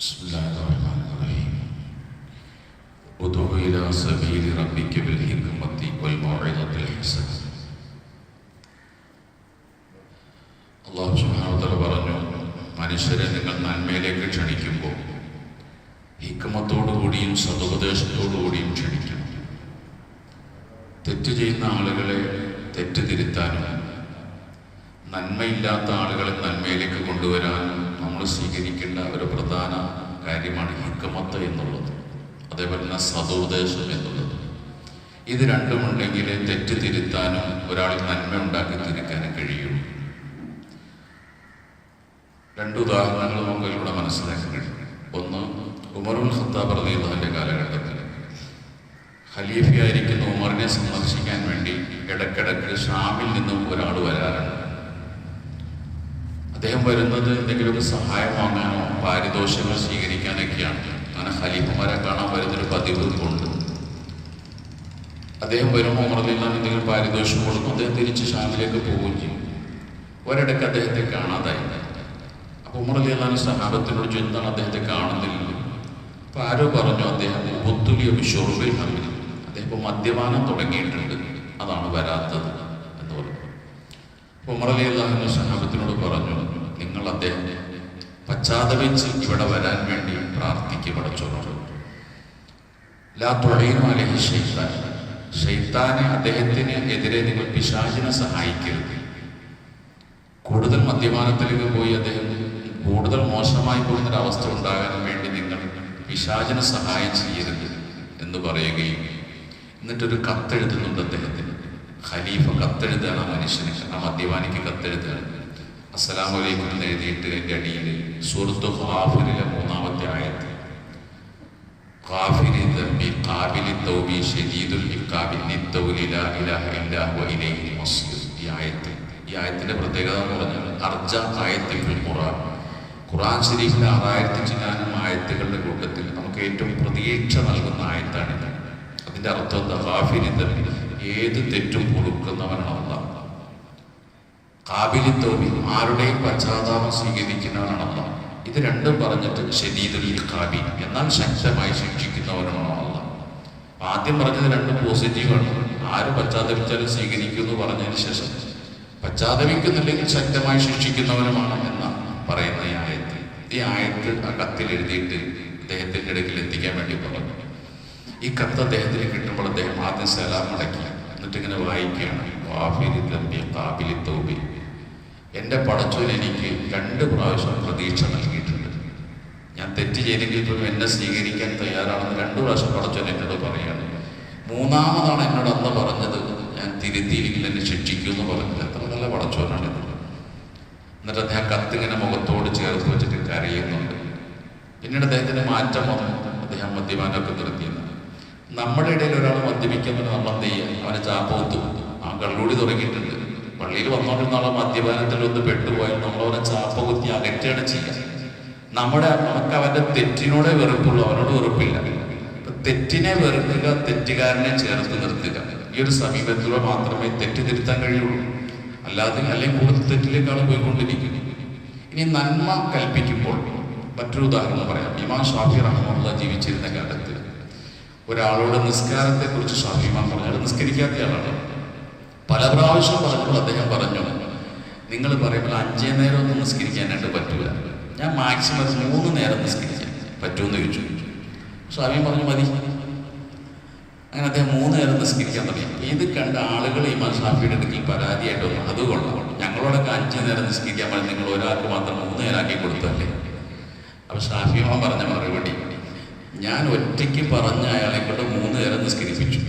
بسم الله الرحمن الرحيم ادع إلى سبيل ربك بالحكمة والموعظة الحسنة അള്ളാഹു സുബ്ഹാനഹു പറഞ്ഞു മനുഷ്യരെ നിങ്ങൾ നന്മയിലേക്ക് ക്ഷണിക്കുമ്പോൾ ഹിക്കമത്തോടുകൂടിയും സതുപദേശത്തോടുകൂടിയും ക്ഷണിക്കണം തെറ്റ് ചെയ്യുന്ന ആളുകളെ തെറ്റ് തിരുത്താനും നന്മയില്ലാത്ത ആളുകളെ നന്മയിലേക്ക് കൊണ്ടുവരാനും നമ്മൾ സ്വീകരിക്കേണ്ട ഒരു പ്രധാന കാര്യമാണ് ഹിക്കമത്ത് എന്നുള്ളത്. അതേപോലെ സതുപദേശം എന്നുള്ളത്. ഇത് രണ്ടുമുണ്ടെങ്കിൽ തെറ്റ് തിരുത്താനും ഒരാൾ നന്മ ഉണ്ടാക്കി തിരുക്കാനും കഴിയും. രണ്ട് ഉദാഹരണങ്ങൾ നമുക്ക് ഇതിലൂടെ മനസ്സിലാക്കാൻ കഴിയും. ഒന്ന് ഉമറുൽ ഖത്താബ് റളിയല്ലാഹുവിന്റെ കാലഘട്ടത്തിൽ. ഖലീഫയായിരിക്കുന്ന ഉമറിനെ സന്ദർശിക്കാൻ വേണ്ടി ഇടക്കിടക്ക് ഷാമിൽ നിന്നും ഒരാൾ വരാറുണ്ട്. അദ്ദേഹം വരുന്നത് എന്തെങ്കിലും സഹായം വാങ്ങാനോ പാരിതോഷികങ്ങൾ സ്വീകരിക്കാനൊക്കെയാണ്. അങ്ങനെ ഖലീഫമാരെ കാണാൻ വരുന്നൊരു പതിവ് കൊണ്ട് അദ്ദേഹം വരുമ്പോൾ ഉമറിൽ എന്തെങ്കിലും പാരിതോഷം കൊടുക്കും അദ്ദേഹം തിരിച്ച് ഷാമിലേക്ക് പോവുകയും ചെയ്യും. ഒരിടയ്ക്ക് അദ്ദേഹത്തെ കാണാതായി. അപ്പൊ ഉമർ അലി അള്ളഹാൻ സഹാബത്തിനോട് ചോദിച്ചു, അദ്ദേഹത്തെ കാണുന്നില്ല അപ്പൊ ആരോ പറഞ്ഞു അദ്ദേഹം ഒത്തുലിയ വിഷോർബിൽ ഹമ്മിൽ അദ്ദേഹം ഇപ്പൊ മദ്യപാനം തുടങ്ങിയിട്ടുണ്ട്. അതാണ് വരാത്തത്. എന്ന് പറഞ്ഞു. അപ്പൊ ഉമർ അലി അള്ളഹാൻ സഹാബത്തിനോട് പറഞ്ഞു നിങ്ങൾ അദ്ദേഹം പശ്ചാത്തപിച്ച് ഇവിടെ വരാൻ വേണ്ടി പ്രാർത്ഥിക്കുക പടച്ചോളൂ ലാ അദ്ദേഹത്തിന് എതിരെ നിങ്ങൾ പിശാചിനെ സഹായിക്കരുത്. കൂടുതൽ മദ്യപാനത്തിലേക്ക് പോയി അദ്ദേഹം കൂടുതൽ മോശമായി പോകുന്നൊരവസ്ഥ ഉണ്ടാകാൻ വേണ്ടി നിങ്ങൾ പിശാചിനെ സഹായം ചെയ്യരുത് എന്ന് പറയുകയും എന്നിട്ടൊരു കത്തെഴുതുന്നുണ്ട് അദ്ദേഹത്തിന്. ഖലീഫ കത്തെഴുതാണ് മനുഷ്യന്. ആ മദ്യപാനിക്ക് കത്തെഴുതുകയാണ്. അസ്സലാമു അലൈക്കും എന്ന് എഴുതിയിട്ട് എന്റെ അടിയിൽ സുഹൃത്ത് ഖാഫിലെ മൂന്നാമത്തെ ആയത്ത്. ഖാഫിരി ദംബി ഖാബിലി തൗബി ഷദീദുൽ ഇഖാബി നിത്തൗലി ലാ ഇലാഹ ഇല്ലാ വ ഇലൈഹി മസ്ജിദ്. ഈ ആയത്ത്. ഈ ആയത്തിന്റെ പ്രത്യേകത എന്ന് പറഞ്ഞാൽ അർജ ആയത്തിൽ ഖുറാൻ ഖുറാൻ ശരീഫിലെ ആറായിരത്തി ചില്ലാനം ആയത്തുകളുടെ കൂട്ടത്തിൽ നമുക്ക് ഏറ്റവും പ്രതീക്ഷ നൽകുന്ന ആയത്താണിത്. അതിന്റെ അർത്ഥം ഖാഫിരി ദംബി ഏത് തെറ്റും പൊറുക്കുന്നവനാണ് അള്ളാഹ് കാബിലി തോബി ആരുടെയും പശ്ചാത്താപം സ്വീകരിക്കുന്നവനാണ് അള്ളാഹ് ഇത് രണ്ടും പറഞ്ഞിട്ട് ശരീരത്തിൽ കാബി എന്നാൽ ശക്തമായി ശിക്ഷിക്കുന്നവനാണ് അള്ളാഹ്. ആദ്യം പറഞ്ഞത് രണ്ടും പോസിറ്റീവാണ്. ആര് പശ്ചാത്തപിച്ചാലും സ്വീകരിക്കുമെന്ന് പറഞ്ഞതിന് ശേഷം പശ്ചാത്തപിക്കുന്നില്ലെങ്കിൽ ശക്തമായി ശിക്ഷിക്കുന്നവനുമാണ് എന്ന പറയുന്ന ഈ ആയത്ത്. ഈ ആയത്ത് ആ കത്തിൽ എഴുതിയിട്ട് അദ്ദേഹത്തിന്റെ ഇടയ്ക്കിൽ എത്തിക്കാൻ വേണ്ടി പറഞ്ഞു. ഈ കത്ത് അദ്ദേഹത്തിന് കിട്ടുമ്പോൾ അദ്ദേഹം ആദ്യം സലാം മടക്കി എന്നിട്ട് ഇങ്ങനെ വായിക്കുകയാണ്. വാഫിലി തമ്പി കാബിലി എന്റെ പടച്ചോൻ എനിക്ക് രണ്ട് പ്രാവശ്യം പ്രതീക്ഷ നൽകിയിട്ടുണ്ട്. ഞാൻ തെറ്റ് ചെയ്തെങ്കിൽ പോലും എന്നെ സ്വീകരിക്കാൻ തയ്യാറാണെന്ന് രണ്ടു പ്രാവശ്യം പടച്ചോൻ എന്നോട് പറയാണ്. മൂന്നാമതാണ് എന്നോട് അന്ന് പറഞ്ഞത് ഞാൻ തിരുത്തിയില്ലെങ്കിൽ എന്നെ ശിക്ഷിക്കൂ എന്ന് പറഞ്ഞത്. എത്ര നല്ല പടച്ചോനാണ് എന്നിട്ട് അദ്ദേഹം കത്തിങ്ങനെ മുഖത്തോട് ചേർത്ത് വെച്ചിട്ട് കരയുന്നുണ്ട്. പിന്നീട് അദ്ദേഹത്തിന് മാറ്റം വന്നു. അദ്ദേഹം മദ്യപാനമൊക്കെ നിർത്തിയെന്ന്. നമ്മുടെ ഇടയിൽ ഒരാൾ മദ്യപിക്കുന്നുണ്ട് നമ്മൾ എന്ത് ചെയ്യുക അവനെ ചാപ്പൂത്തു ആ കള്ളൂടി തുടങ്ങിയിട്ടുണ്ട്. പള്ളിയിൽ വന്നോണ്ടിരുന്ന ആളെ മദ്യപാനത്തിൽ ഒന്ന് പെട്ടുപോയാൽ നമ്മൾ അവനെ ചാപ്പ കുത്തി അകറ്റുകയാണ് ചെയ്യുക. നമ്മുടെ നമുക്ക് അവന്റെ തെറ്റിനോടെ വെറുപ്പുള്ളൂ അവനോട് വെറുപ്പില്ല. തെറ്റിനെ വെറുക്കുക തെറ്റുകാരനെ ചേർത്ത് നിർത്തുക. ഈ ഒരു സമീപത്തിലൂടെ മാത്രമേ തെറ്റ് തിരുത്താൻ കഴിയുള്ളൂ. അല്ലാതെ അല്ലെങ്കിൽ കൂടുതൽ തെറ്റിലേക്കാണ് പോയിക്കൊണ്ടിരിക്കും ഇനി നന്മ കൽപ്പിക്കുമ്പോൾ മറ്റൊരു ഉദാഹരണം പറയാം. ഇമാം ഷാഫി റഹ്മുള്ള ജീവിച്ചിരുന്ന കാലത്ത് ഒരാളോട് നിസ്കാരത്തെ കുറിച്ച് ഷാഫിമാൻ പറഞ്ഞു നിസ്കരിക്കാത്ത ആളാണ്. പല പ്രാവശ്യം പറഞ്ഞപ്പോൾ അദ്ദേഹം പറഞ്ഞു നിങ്ങൾ പറയുമ്പോൾ അഞ്ചേ നേരം ഒന്നും നിസ്കരിക്കാനായിട്ട് പറ്റൂല. ഞാൻ മാക്സിമം മൂന്ന് നേരം നിസ്കരിക്കാൻ പറ്റുമെന്ന് ചോദിച്ചു. സ്വാമി പറഞ്ഞു മതി. അങ്ങനെ അദ്ദേഹം മൂന്ന് നേരം നിസ്കരിക്കാൻ തുടങ്ങി. ഇത് കണ്ട ആളുകൾ ഈ ഷാഫിയുടെ അടുക്കൽ പരാതിയായിട്ട് വന്നു. അത് കൊള്ളാം. ഞങ്ങളോടൊക്കെ അഞ്ച് നേരം നിസ്കരിക്കാൻ പറഞ്ഞ് നിങ്ങൾ ഒരാൾക്ക് മാത്രം മൂന്ന് നേരമാക്കി കൊടുത്തല്ലേ അപ്പൊ ഷാഫിമാൻ പറഞ്ഞ മറുപടി ഞാൻ ഒറ്റയ്ക്ക് പറഞ്ഞ അയാളെ കൊണ്ട് മൂന്ന് നേരം നിസ്കരിപ്പിച്ചു.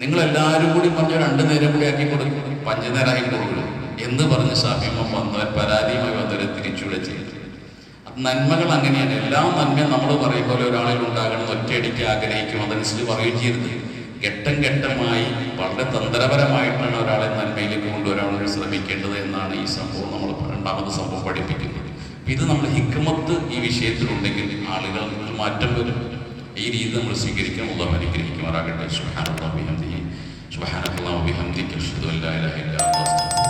നിങ്ങൾ എല്ലാവരും കൂടി പറഞ്ഞ രണ്ടു നേരം കൂടി ആക്കി കൊടുക്കും പഞ്ചനേരായി കൊടുക്കും. എന്ന് പറഞ്ഞ് ഷാഫിമാൻ വന്നവർ പരാതിയുമായി വന്നവരെ തിരിച്ചുകൂടെ ചെയ്തു. നന്മകൾ അങ്ങനെയാണ്. എല്ലാ നന്മയും നമ്മൾ പറയും പോലെ ഒരാളിൽ ഉണ്ടാകണം ഒറ്റയടിക്ക് ആഗ്രഹിക്കും. അതനുസരിച്ച് പറയുകയും ചെയ്യരുത്. ഘട്ടം ഘട്ടമായി വളരെ തന്ത്രപരമായിട്ടാണ് ഒരാളെ നന്മയിലേക്ക് കൊണ്ടുവരാൻ ശ്രമിക്കേണ്ടത് എന്നാണ് ഈ സംഭവം നമ്മൾ രണ്ടാമത് സംഭവം പഠിപ്പിക്കുന്നത്. ഇത് നമ്മൾ ഹിക്മത്ത് ഈ വിഷയത്തിലുണ്ടെങ്കിൽ ആളുകൾ മാറ്റം വരും. ഈ രീതി നമ്മൾ സ്വീകരിക്കാൻ ഉള്ള അനുഗ്രഹിക്കുമാറാകട്ടെ സുഹാനുള്ള വിഹന്തി സുഹാനുള്ള വിഹന്തിക്ക് അഷ്ഹദു അല്ലാ ഇലാഹ ഇല്ലാ അല്ലാഹു അസ്തഗ്ഫിറുക